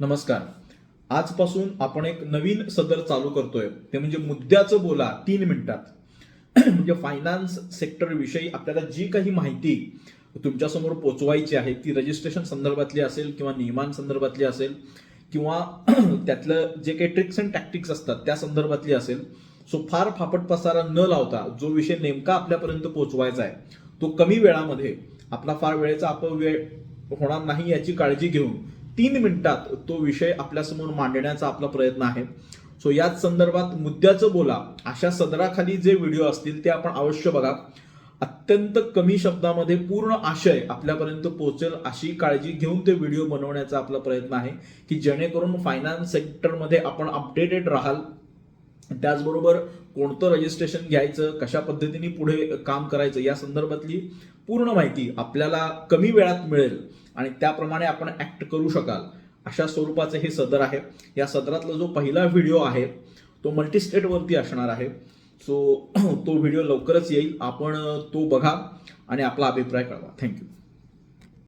नमस्कार. आजपासून आपण एक नवीन सदर चालू करतोय. ते म्हणजे मुद्द्याचं बोला तीन मिनिटात. म्हणजे फायनान्स सेक्टर विषयी आपल्याला जी काही माहिती तुमच्यासमोर पोचवायची आहे ती रजिस्ट्रेशन संदर्भातली असेल किंवा नियमांसंदर्भातली असेल किंवा त्यातलं जे काही ट्रिक्स अँड टॅक्टिक्स असतात त्या संदर्भातली असेल सो फार फापट पसारा न लावता जो विषय नेमका आपल्यापर्यंत पोचवायचा आहे तो कमी वेळामध्ये आपला फार वेळेचा अपव्यय होणार नाही याची काळजी घेऊन तीन मिनिटात तो विषय आपल्यासमोर मांडण्याचा आपला प्रयत्न आहे. सो याच संदर्भात मुद्द्याचं बोला. अशा सदराखाली जे व्हिडिओ असतील ते आपण अवश्य बघा. अत्यंत कमी शब्दामध्ये पूर्ण आशय आपल्यापर्यंत पोहोचेल अशी काळजी घेऊन ते व्हिडिओ बनवण्याचा आपला प्रयत्न आहे की जेणेकरून फायनान्स सेक्टरमध्ये आपण अपडेटेड राहाल. त्याचबरोबर कोणतं रजिस्ट्रेशन घ्यायचं कशा पद्धतीने पुढे काम करायचं या संदर्भातली पूर्ण माहिती आपल्याला कमी वेळात मिळेल आणि त्याप्रमाणे आपण ऍक्ट करू शकाल. अशा स्वरूपाचे हे सदर आहे. या सदरातला जो पहिला व्हिडिओ आहे तो मल्टीस्टेटवरती असणार आहे. सो तो व्हिडिओ लवकरच येईल. आपण तो बघा आणि आपला अभिप्राय कळवा. थँक्यू